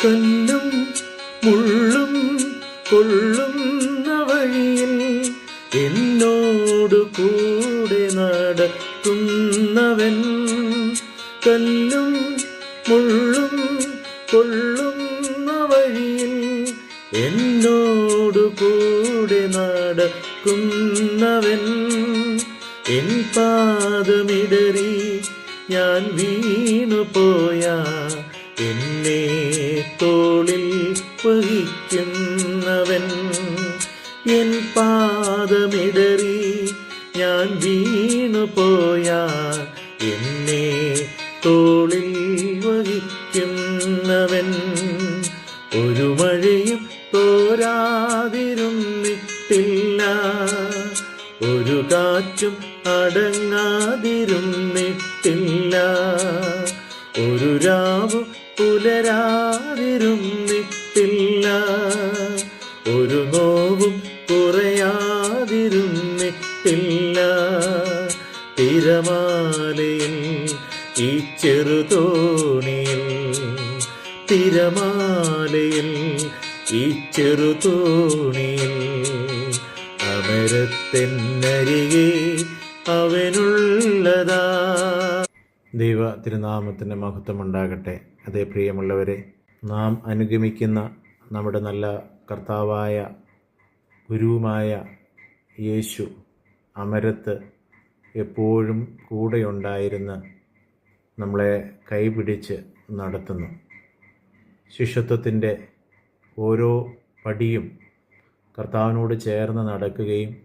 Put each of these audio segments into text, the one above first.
കല്ലും മുള്ളും കൊള്ളുന്ന വഴിയിൽ എന്നോടു കൂടെ നടക്കുന്നവൻ കല്ലും മുള്ളും കൊള്ളുന്ന വഴിയിൽ എന്നോടു കൂടെ നടക്കുന്നവൻ എൻ പാദമിടറി ഞാൻ വീണു പോയാ എന്നെ തോളിൽ വഹിക്കുന്നവൻ എൻ പാദമിടറി ഞാൻ വീണു പോയാ എന്നെ തോളിൽ ചെറുതോണിയിൽ തിരമാലയിൽ ഈ ചെറുതോണിയിൽ അമരത്തെന്നരികെ അവനുള്ളതാ. ദൈവ തിരുനാമത്തിന്റെ മഹത്വമുണ്ടാകട്ടെ അതേ പ്രിയമുള്ളവരെ നാം അനുഗമിക്കുന്ന നമ്മുടെ നല്ല കർത്താവായ ഗുരുവുമായ യേശു അമരത്ത് എപ്പോഴും കൂടെയുണ്ടായിരുന്ന് നമ്മളെ കൈപിടിച്ച് നടത്തുന്നു. ശിഷ്യത്വത്തിന്റെ ഓരോ പടിയും കർത്താവിനോട് ചേർന്ന് നടക്കുകയും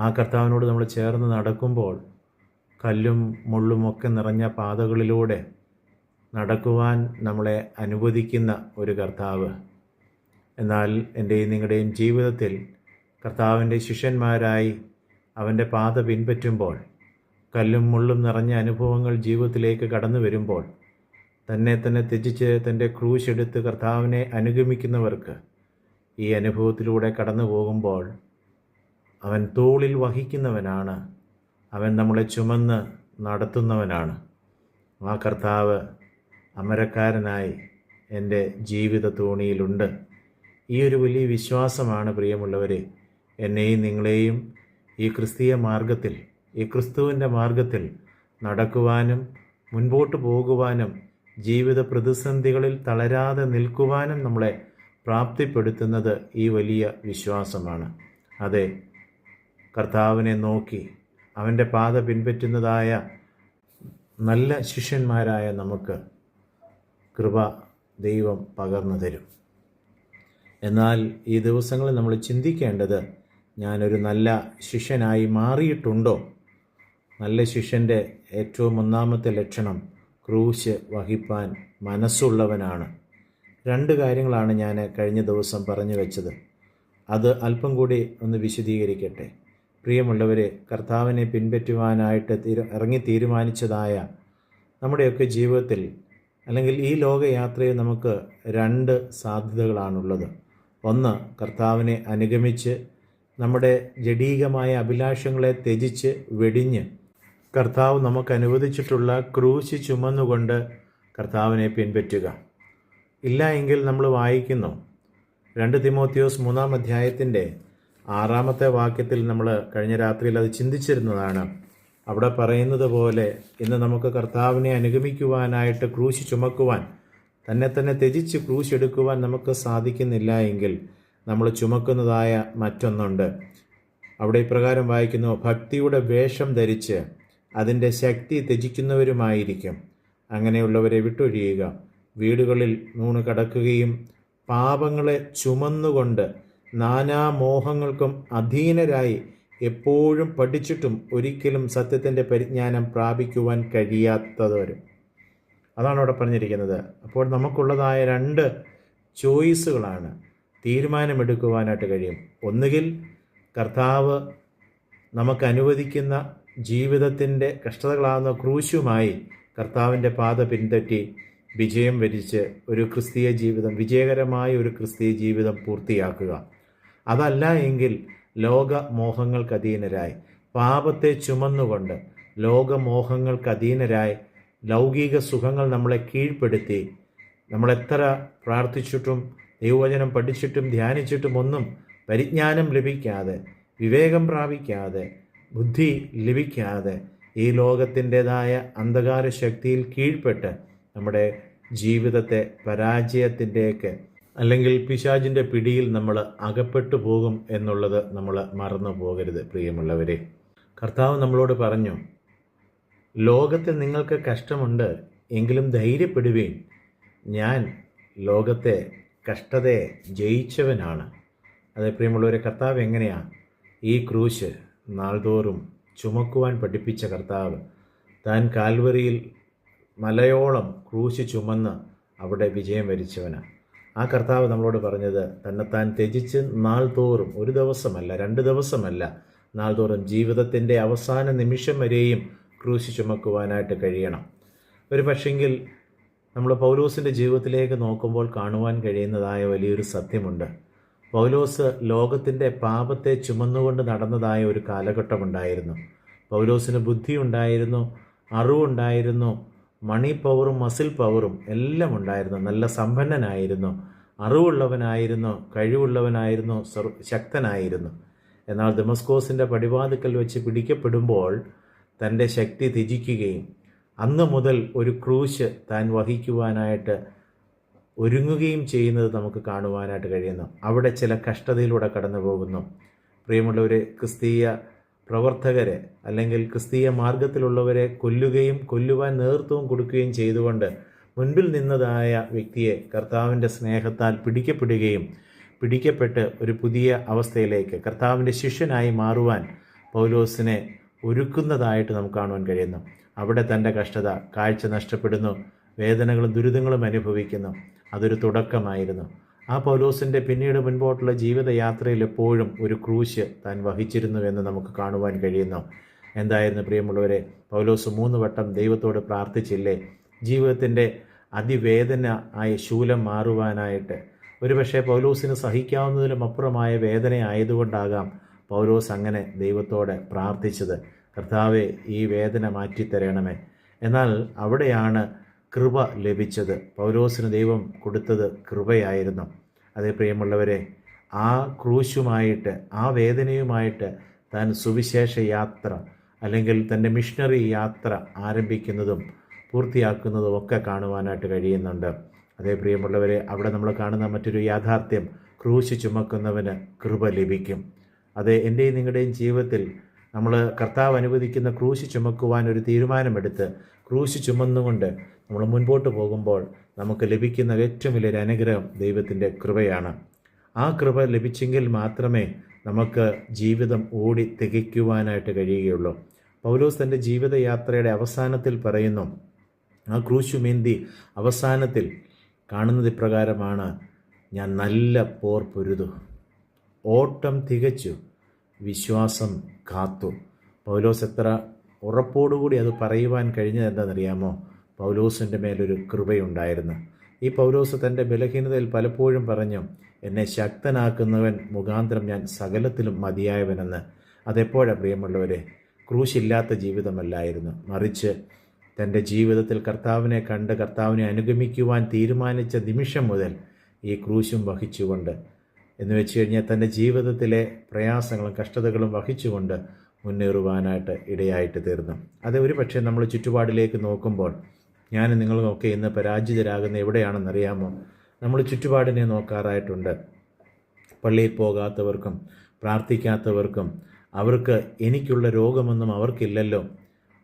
ആ കർത്താവിനോട് നമ്മൾ ചേർന്ന് നടക്കുമ്പോൾ കല്ലും മുള്ളുമൊക്കെ നിറഞ്ഞ പാതകളിലൂടെ നടക്കുവാൻ നമ്മളെ അനുവദിക്കുന്ന ഒരു കർത്താവ്. എന്നാൽ എന്റെയും നിങ്ങളുടെയും ജീവിതത്തിൽ കർത്താവിന്റെ ശിഷ്യന്മാരായി അവന്റെ പാത പിൻപറ്റുമ്പോൾ കല്ലും മുള്ളും നിറഞ്ഞ അനുഭവങ്ങൾ ജീവിതത്തിലേക്ക് കടന്നു വരുമ്പോൾ തന്നെ തന്നെ ത്യജിച്ച് തന്റെ ക്രൂശ് എടുത്ത് കർത്താവിനെ അനുഗമിക്കുന്നവർക്ക് ഈ അനുഭവത്തിലൂടെ കടന്നു പോകുമ്പോൾ അവൻ തോളിൽ വഹിക്കുന്നവനാണ്. അവൻ നമ്മളെ ചുമന്ന് നടത്തുന്നവനാണ്. ആ കർത്താവ് അമരക്കാരനായി എന്റെ ജീവിത തോണിയിലുണ്ട് ഈ ഒരു വലിയ വിശ്വാസമാണ് പ്രിയമുള്ളവരെ എന്നെയും നിങ്ങളെയും ഈ ക്രിസ്തീയ മാർഗത്തിൽ ഈ ക്രിസ്തുവിന്റെ മാർഗത്തിൽ നടക്കുവാനും മുൻപോട്ട് പോകുവാനും ജീവിത പ്രതിസന്ധികളിൽ തളരാതെ നിൽക്കുവാനും നമ്മളെ പ്രാപ്തിപ്പെടുത്തുന്നത് ഈ വലിയ വിശ്വാസമാണ്. അതെ കർത്താവിനെ നോക്കി അവന്റെ പാത പിൻപറ്റുന്നതായ നല്ല ശിഷ്യന്മാരായ നമുക്ക് കൃപ ദൈവം പകർന്നു തരും. എന്നാൽ ഈ ദിവസങ്ങളിൽ നമ്മൾ ചിന്തിക്കേണ്ടത് ഞാനൊരു നല്ല ശിഷ്യനായി മാറിയിട്ടുണ്ടോ? നല്ല ശിഷ്യന്റെ ഏറ്റവും ഒന്നാമത്തെ ലക്ഷണം ക്രൂശ് വഹിപ്പാൻ മനസ്സുള്ളവനാണ്. രണ്ട് കാര്യങ്ങളാണ് ഞാൻ കഴിഞ്ഞ ദിവസം പറഞ്ഞു വെച്ചത്. അത് അല്പം കൂടി ഒന്ന് വിശദീകരിക്കട്ടെ. പ്രിയമുള്ളവരെ കർത്താവിനെ പിൻപറ്റുവാനായിട്ട് ഇറങ്ങി തീരുമാനിച്ചതായ നമ്മുടെയൊക്കെ ജീവിതത്തിൽ അല്ലെങ്കിൽ ഈ ലോകയാത്രയിൽ നമുക്ക് രണ്ട് സാധ്യതകളാണുള്ളത്. ഒന്ന് കർത്താവിനെ അനുഗമിച്ച് നമ്മുടെ ജഡീകമായ അഭിലാഷങ്ങളെ ത്യജിച്ച് വെടിഞ്ഞ് കർത്താവ് നമുക്ക് അനുവദിച്ചിട്ടുള്ള ക്രൂശി ചുമന്നുകൊണ്ട് കർത്താവിനെ പിൻപറ്റുക. ഇല്ല എങ്കിൽ നമ്മൾ വായിക്കുന്നു. രണ്ട് തിമോത്തിയോസ് മൂന്നാം അധ്യായത്തിന്റെ ആറാമത്തെ വാക്യത്തിൽ നമ്മൾ കഴിഞ്ഞ രാത്രിയിൽ അത് ചിന്തിച്ചിരുന്നതാണ്. അവിടെ പറയുന്നത് പോലെ ഇന്ന് നമുക്ക് കർത്താവിനെ അനുഗമിക്കുവാനായിട്ട് ക്രൂശി ചുമക്കുവാൻ തന്നെ തന്നെ ത്യജിച്ച് ക്രൂശ് എടുക്കുവാൻ നമുക്ക് സാധിക്കുന്നില്ല എങ്കിൽ നമ്മൾ ചുമക്കുന്നതായ മറ്റൊന്നുണ്ട്. അവിടെ ഇപ്രകാരം വായിക്കുന്നു ഭക്തിയുടെ വേഷം ധരിച്ച് അതിന്റെ ശക്തി ത്യജിക്കുന്നവരുമായിരിക്കും. അങ്ങനെയുള്ളവരെ വിട്ടൊഴിയുക. വീടുകളിൽ നൂണ് കടക്കുകയും പാപങ്ങളെ ചുമന്നുകൊണ്ട് നാനാമോഹങ്ങൾക്കും അധീനരായി എപ്പോഴും പഠിച്ചിട്ടും ഒരിക്കലും സത്യത്തിന്റെ പരിജ്ഞാനം പ്രാപിക്കുവാൻ കഴിയാത്തവരും. അതാണ് അവിടെ പറഞ്ഞിരിക്കുന്നത്. അപ്പോൾ നമുക്കുള്ളതായ രണ്ട് ചോയ്സുകളാണ് തീരുമാനമെടുക്കുവാനായിട്ട് കഴിയും. ഒന്നുകിൽ കർത്താവ് നമുക്ക് അനുവദിക്കുന്ന ജീവിതത്തിന്റെ കഷ്ടതകളാകുന്ന ക്രൂശുമായി കർത്താവിന്റെ പാത പിൻപറ്റി വിജയം വരിച്ച് ഒരു ക്രിസ്തീയ ജീവിതം വിജയകരമായ ഒരു ക്രിസ്തീയ ജീവിതം പൂർത്തിയാക്കുക. അതല്ല എങ്കിൽ ലോക മോഹങ്ങൾക്ക് അധീനരായി. പാപത്തെ ചുമന്നുകൊണ്ട് ലോകമോഹങ്ങൾക്ക് അധീനരായി. ലൗകിക സുഖങ്ങൾ നമ്മളെ കീഴ്പ്പെടുത്തി. നമ്മളെത്ര പ്രാർത്ഥിച്ചിട്ടും ദൈവവചനം പഠിച്ചിട്ടും ധ്യാനിച്ചിട്ടും ഒന്നും പരിജ്ഞാനം ലഭിക്കാതെ വിവേകം പ്രാപിക്കാതെ ബുദ്ധി ലഭിക്കാതെ ഈ ലോകത്തിന്റെതായ അന്ധകാര ശക്തിയിൽ കീഴ്പ്പെട്ട് നമ്മുടെ ജീവിതത്തെ പരാജയത്തിന്റെയൊക്കെ അല്ലെങ്കിൽ പിശാചിന്റെ പിടിയിൽ നമ്മൾ അകപ്പെട്ടു പോകും എന്നുള്ളത് നമ്മൾ മറന്നു പോകരുത് പ്രിയമുള്ളവരെ. കർത്താവ് നമ്മളോട് പറഞ്ഞു ലോകത്തിൽ നിങ്ങൾക്ക് കഷ്ടമുണ്ട് എങ്കിലും ധൈര്യപ്പെടുവീൻ. ഞാൻ ലോകത്തെ കഷ്ടതയെ ജയിച്ചവനാണ്. അതെ പ്രിയമുള്ളവരെ കർത്താവ് എങ്ങനെയാണ് ഈ ക്രൂശ് നാൾതോറും ചുമക്കുവാൻ പഠിപ്പിച്ച കർത്താവ് താൻ കാൽവറിയിൽ മലയോളം ക്രൂശ് ചുമന്ന് അവിടെ വിജയം വരിച്ചവനാണ് ആ കർത്താവ് നമ്മളോട് പറഞ്ഞത് തന്നെത്താൻ ത്യജിച്ച് നാൾതോറും ഒരു ദിവസമല്ല രണ്ട് ദിവസമല്ല നാൾതോറും ജീവിതത്തിന്റെ അവസാന നിമിഷം വരെയും ക്രൂശ് ചുമക്കുവാനായിട്ട് കഴിയണം. ഒരു പക്ഷെങ്കിൽ നമ്മൾ പൗലൂസിന്റെ ജീവിതത്തിലേക്ക് നോക്കുമ്പോൾ കാണുവാൻ കഴിയുന്നതായ വലിയൊരു സത്യമുണ്ട്. പൗലോസ് ലോകത്തിന്റെ പാപത്തെ ചുമന്നുകൊണ്ട് നടന്നതായ ഒരു കാലഘട്ടമുണ്ടായിരുന്നു. പൗലോസിന് ബുദ്ധി ഉണ്ടായിരുന്നു അറിവുണ്ടായിരുന്നു മണി പവറും മസിൽ പവറും എല്ലാം ഉണ്ടായിരുന്നു. നല്ല സമ്പന്നനായിരുന്നു അറിവുള്ളവനായിരുന്നു കഴിവുള്ളവനായിരുന്നു ശക്തനായിരുന്നു. എന്നാൽ ദമസ്കോസിന്റെ പടിവാതുക്കൽ വെച്ച് പിടിക്കപ്പെടുമ്പോൾ തന്റെ ശക്തി ത്യജിക്കുകയും അന്ന് മുതൽ ഒരു ക്രൂശ് താൻ വഹിക്കുവാനായിട്ട് ഒരുങ്ങുകയും ചെയ്യുന്നത് നമുക്ക് കാണുവാനായിട്ട് കഴിയുന്നു. അവിടെ ചില കഷ്ടതയിലൂടെ കടന്നു പോകുന്നു. പ്രിയമുള്ളവരെ ക്രിസ്തീയ പ്രവർത്തകരെ അല്ലെങ്കിൽ ക്രിസ്തീയ മാർഗത്തിലുള്ളവരെ കൊല്ലുകയും കൊല്ലുവാൻ നേതൃത്വം കൊടുക്കുകയും ചെയ്തുകൊണ്ട് മുൻപിൽ നിന്നതായ വ്യക്തിയെ കർത്താവിന്റെ സ്നേഹത്താൽ പിടിക്കപ്പെടുകയും പിടിക്കപ്പെട്ട് ഒരു പുതിയ അവസ്ഥയിലേക്ക് കർത്താവിന്റെ ശിഷ്യനായി മാറുവാൻ പൗലോസിനെ ഒരുക്കുന്നതായിട്ട് നമുക്ക് കാണുവാൻ കഴിയുന്നു. അവിടെ തന്റെ കഷ്ടത കാഴ്ച നഷ്ടപ്പെടുന്നു. വേദനകളും ദുരിതങ്ങളും അനുഭവിക്കുന്നു. അതൊരു തുടക്കമായിരുന്നു. ആ പൗലോസിന്റെ പിന്നീട് മുൻപോട്ടുള്ള ജീവിതയാത്രയിൽ എപ്പോഴും ഒരു ക്രൂശ് താൻ വഹിച്ചിരുന്നു എന്ന് നമുക്ക് കാണുവാൻ കഴിയുന്നു. എന്തായിരുന്നു പ്രിയമുള്ളവരെ പൗലോസ് മൂന്ന് വട്ടം ദൈവത്തോട് പ്രാർത്ഥിച്ചില്ലേ? ജീവിതത്തിന്റെ അതിവേദന ആയ ശൂലം മാറുവാനായിട്ട്. ഒരുപക്ഷെ പൗലോസിന് സഹിക്കാവുന്നതിലും അപ്പുറമായ വേദന ആയതുകൊണ്ടാകാം പൗലോസ് അങ്ങനെ ദൈവത്തോടെ പ്രാർത്ഥിച്ചത്. കർത്താവെ ഈ വേദന മാറ്റിത്തരണമേ. എന്നാൽ അവിടെയാണ് കൃപ ലഭിച്ചത്. പൗലോസിന് ദൈവം കൊടുത്തത് കൃപയായിരുന്നു. അതേ പ്രിയമുള്ളവരെ ആ ക്രൂശുമായിട്ട് ആ വേദനയുമായിട്ട് താൻ സുവിശേഷ യാത്ര അല്ലെങ്കിൽ തന്റെ മിഷണറി യാത്ര ആരംഭിക്കുന്നതും പൂർത്തിയാക്കുന്നതും ഒക്കെ കാണുവാനായിട്ട് കഴിയുന്നുണ്ട്. അതേ പ്രിയമുള്ളവരെ അവിടെ നമ്മൾ കാണുന്ന മറ്റൊരു യാഥാർത്ഥ്യം ക്രൂശ് ചുമക്കുന്നവന് കൃപ ലഭിക്കും. അത് എന്റെയും നിങ്ങളുടെയും ജീവിതത്തിൽ നമ്മൾ കർത്താവ് അനുവദിക്കുന്ന ക്രൂശ് ചുമക്കുവാൻ ഒരു തീരുമാനമെടുത്ത് ക്രൂശ് ചുമന്നുകൊണ്ട് നമ്മൾ മുൻപോട്ട് പോകുമ്പോൾ നമുക്ക് ലഭിക്കുന്ന ഏറ്റവും വലിയൊരു അനുഗ്രഹം ദൈവത്തിന്റെ കൃപയാണ്. ആ കൃപ ലഭിച്ചെങ്കിൽ മാത്രമേ നമുക്ക് ജീവിതം ഓടി തികയ്ക്കുവാനായിട്ട് കഴിയുകയുള്ളൂ. പൗലോസ് തന്റെ ജീവിതയാത്രയുടെ അവസാനത്തിൽ പറയുന്നു ആ ക്രൂശുമേന്തി അവസാനത്തിൽ കാണുന്നത് ഇപ്രകാരമാണ് ഞാൻ നല്ല പോർ പൊരുതു ഓട്ടം തികച്ചു വിശ്വാസം കാത്തു. പൗലോസ് എത്ര ഉറപ്പോടുകൂടി അത് പറയുവാൻ കഴിഞ്ഞത് എന്താണെന്നറിയാമോ? പൗലോസിന്റെ മേലൊരു കൃപയുണ്ടായിരുന്നു. ഈ പൗലോസ് തന്റെ ബലഹീനതയിൽ പലപ്പോഴും പറഞ്ഞു എന്നെ ശക്തനാക്കുന്നവൻ മുഖാന്തരം ഞാൻ സകലത്തിലും മതിയായവനെന്ന്. അതെപ്പോഴാണ് പ്രിയമുള്ളവരെ? ക്രൂശില്ലാത്ത ജീവിതമല്ലായിരുന്നു. മറിച്ച് തന്റെ ജീവിതത്തിൽ കർത്താവിനെ കണ്ട് കർത്താവിനെ അനുഗമിക്കുവാൻ തീരുമാനിച്ച നിമിഷം മുതൽ ഈ ക്രൂശും വഹിച്ചുകൊണ്ട് എന്ന് വെച്ച് കഴിഞ്ഞാൽ തന്റെ ജീവിതത്തിലെ പ്രയാസങ്ങളും കഷ്ടതകളും വഹിച്ചുകൊണ്ട് മുന്നേറുവാനായിട്ട് ഇടയായിട്ട് തീർന്നു. അത് ഒരു പക്ഷേ നമ്മൾ ചുറ്റുപാടിലേക്ക് നോക്കുമ്പോൾ ഞാൻ നിങ്ങളുമൊക്കെ ഇന്ന് പരാജിതരാകുന്ന എവിടെയാണെന്നറിയാമോ? നമ്മൾ ചുറ്റുപാടിനെ നോക്കാറായിട്ടുണ്ട്. പള്ളിയിൽ പോകാത്തവർക്കും പ്രാർത്ഥിക്കാത്തവർക്കും അവർക്ക് എനിക്കുള്ള രോഗമൊന്നും അവർക്കില്ലല്ലോ.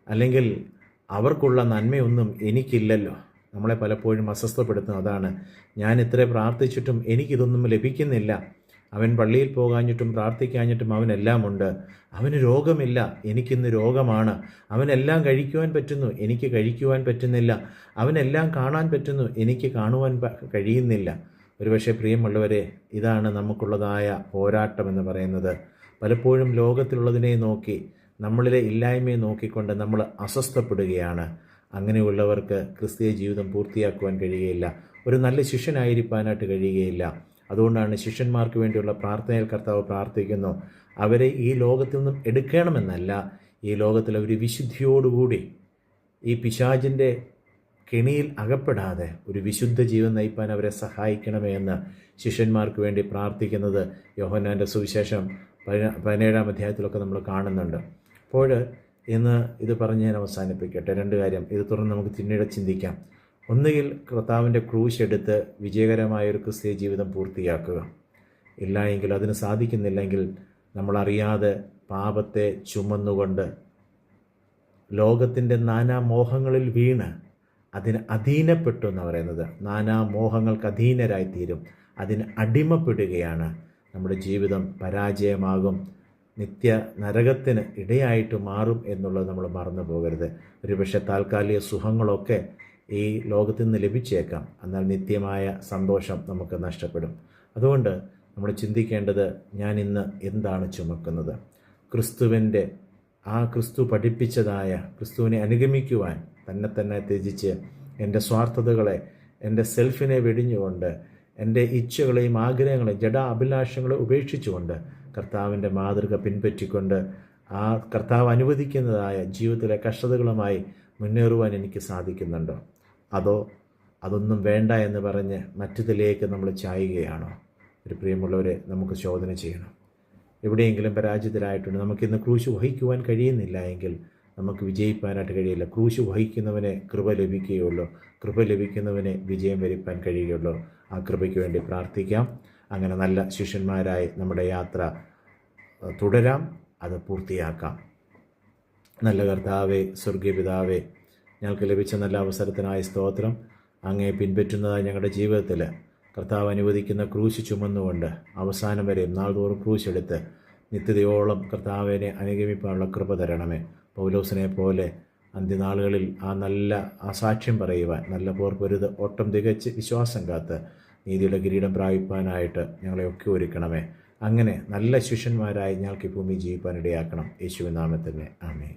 അല്ലെങ്കിൽ അവർക്കുള്ള നന്മയൊന്നും എനിക്കില്ലല്ലോ. നമ്മളെ പലപ്പോഴും അസ്വസ്ഥപ്പെടുത്തും അതാണ്. ഞാൻ ഇത്ര പ്രാർത്ഥിച്ചിട്ടും എനിക്കിതൊന്നും ലഭിക്കുന്നില്ല. അവൻ പള്ളിയിൽ പോകാഞ്ഞിട്ടും പ്രാർത്ഥിക്കാഞ്ഞിട്ടും അവനെല്ലാം ഉണ്ട് അവന് രോഗമില്ല. എനിക്കിന്ന് രോഗമാണ്. അവനെല്ലാം കഴിക്കുവാൻ പറ്റുന്നു. എനിക്ക് കഴിക്കുവാൻ പറ്റുന്നില്ല. അവനെല്ലാം കാണാൻ പറ്റുന്നു. എനിക്ക് കാണുവാൻ കഴിയുന്നില്ല. ഒരുപക്ഷെ പ്രിയമുള്ളവരെ ഇതാണ് നമുക്കുള്ളതായ പോരാട്ടം എന്ന് പറയുന്നത്. പലപ്പോഴും ലോകത്തിലുള്ളതിനെ നോക്കി നമ്മളിലെ ഇല്ലായ്മയെ നോക്കിക്കൊണ്ട് നമ്മൾ അസ്വസ്ഥപ്പെടുകയാണ്. അങ്ങനെയുള്ളവർക്ക് ക്രിസ്തീയ ജീവിതം പൂർത്തിയാക്കുവാൻ കഴിയുകയില്ല. ഒരു നല്ല ശിഷ്യനായിരിക്കാനായിട്ട് കഴിയുകയില്ല. അതുകൊണ്ടാണ് ശിഷ്യന്മാർക്ക് വേണ്ടിയുള്ള പ്രാർത്ഥനയിൽ കർത്താവ് പ്രാർത്ഥിക്കുന്നു. അവരെ ഈ ലോകത്തിൽ നിന്നും എടുക്കണമെന്നല്ല ഈ ലോകത്തിൽ അവർ വിശുദ്ധിയോടുകൂടി ഈ പിശാജിന്റെ കെണിയിൽ അകപ്പെടാതെ ഒരു വിശുദ്ധ ജീവൻ നയിപ്പാൻ അവരെ സഹായിക്കണമേ എന്ന് ശിഷ്യന്മാർക്ക് വേണ്ടി പ്രാർത്ഥിക്കുന്നത് യോഹന്നാന്റെ സുവിശേഷം പതിന- പതിനേഴാം അധ്യായത്തിലൊക്കെ നമ്മൾ കാണുന്നുണ്ട്. അപ്പോൾ ഇന്ന് ഇത് പറഞ്ഞ് ഞാൻ അവസാനിപ്പിക്കട്ടെ. രണ്ട് കാര്യം. ഇത് തുറന്ന് നമുക്ക് പിന്നീട് ചിന്തിക്കാം. ഒന്നുകിൽ കർത്താവിന്റെ ക്രൂശ് എടുത്ത് വിജയകരമായ ഒരു ക്രിസ്തീയ ജീവിതം പൂർത്തിയാക്കുക. ഇല്ല എങ്കിൽ അതിന് സാധിക്കുന്നില്ലെങ്കിൽ നമ്മളറിയാതെ പാപത്തെ ചുമന്നുകൊണ്ട് ലോകത്തിന്റെ നാനാമോഹങ്ങളിൽ വീണ് അതിന് അധീനപ്പെട്ടു എന്ന് പറയുന്നത്. നാനാമോഹങ്ങൾക്ക് അധീനരായിത്തീരും. അധീനരായി തീരും അതിന് അടിമപ്പെടുകയാണ്. നമ്മുടെ ജീവിതം പരാജയമാകും. നിത്യ നരകത്തിന് ഇടയായിട്ട് മാറും എന്നുള്ളത് നമ്മൾ മറന്നു പോകരുത് ഒരുപക്ഷെ താൽക്കാലിക സുഖങ്ങളൊക്കെ ഈ ലോകത്തിൽ നിന്ന് ലഭിച്ചേക്കാം. എന്നാൽ നിത്യമായ സന്തോഷം നമുക്ക് നഷ്ടപ്പെടും. അതുകൊണ്ട് നമ്മൾ ചിന്തിക്കേണ്ടത് ഞാൻ ഇന്ന് എന്താണ് ചുമക്കുന്നത്? ക്രിസ്തുവിന്റെ ആ ക്രിസ്തു പഠിപ്പിച്ചതായ ക്രിസ്തുവിനെ അനുഗമിക്കുവാൻ തന്നെ തന്നെ ത്യജിച്ച് എന്റെ സ്വാർത്ഥതകളെ എന്റെ സെൽഫിനെ വെടിഞ്ഞുകൊണ്ട് എന്റെ ഇച്ഛകളെയും ആഗ്രഹങ്ങളെയും ജഡ അഭിലാഷങ്ങളെ ഉപേക്ഷിച്ചുകൊണ്ട് കർത്താവിന്റെ മാതൃക പിൻപറ്റിക്കൊണ്ട് ആ കർത്താവ് അനുവദിക്കുന്നതായ ജീവിതത്തിലെ കഷ്ടതകളുമായി മുന്നേറുവാൻ എനിക്ക് സാധിക്കുന്നുണ്ടോ. അതോ അതൊന്നും വേണ്ട എന്ന് പറഞ്ഞ് മറ്റതിലേക്ക് നമ്മൾ ചായുകയാണോ? ഒരു പ്രിയമുള്ളവരെ നമുക്ക് ചോദന ചെയ്യണം. എവിടെയെങ്കിലും പരാജിതരായിട്ടുണ്ട്. നമുക്കിന്ന് ക്രൂശ് വഹിക്കുവാൻ കഴിയുന്നില്ല എങ്കിൽ നമുക്ക് വിജയിപ്പാനായിട്ട് കഴിയില്ല. ക്രൂശ് വഹിക്കുന്നവനെ കൃപ ലഭിക്കുകയുള്ളൂ. കൃപ ലഭിക്കുന്നവനെ വിജയം വരിപ്പാൻ കഴിയുകയുള്ളൂ. ആ കൃപയ്ക്ക് വേണ്ടി പ്രാർത്ഥിക്കാം. അങ്ങനെ നല്ല ശിഷ്യന്മാരായി നമ്മുടെ യാത്ര തുടരാം. അത് പൂർത്തിയാക്കാം. നല്ല കർത്താവേ സ്വർഗീയ പിതാവേ ഞങ്ങൾക്ക് ലഭിച്ച നല്ല അവസരത്തിനായ സ്തോത്രം അങ്ങേ പിൻപറ്റുന്നതായി ഞങ്ങളുടെ ജീവിതത്തിൽ കർത്താവ് അനുവദിക്കുന്ന ക്രൂശ് ചുമന്നുകൊണ്ട് അവസാനം വരെയും നാൾതോറും ക്രൂശെടുത്ത് നിത്യതയോളം കർത്താവിനെ അനുഗമിക്കാനുള്ള കൃപ തരണമേ. പൗലോസിനെ പോലെ അന്ത്യനാളുകളിൽ ആ നല്ല ആ സാക്ഷ്യം പറയുവാൻ നല്ല പോർപ്പൊരുത് ഓട്ടം തികച്ച് വിശ്വാസം കാത്ത് നീതിയുടെ കിരീടം പ്രാപിപ്പാനായിട്ട് ഞങ്ങളെയൊക്കെ ഒരുക്കണമേ. അങ്ങനെ നല്ല ശിഷ്യന്മാരായി ഞങ്ങൾക്ക് ഭൂമി ജീവിപ്പാനിടയാക്കണം. യേശുവിൻ നാമത്തിൽ തന്നെ. ആമേ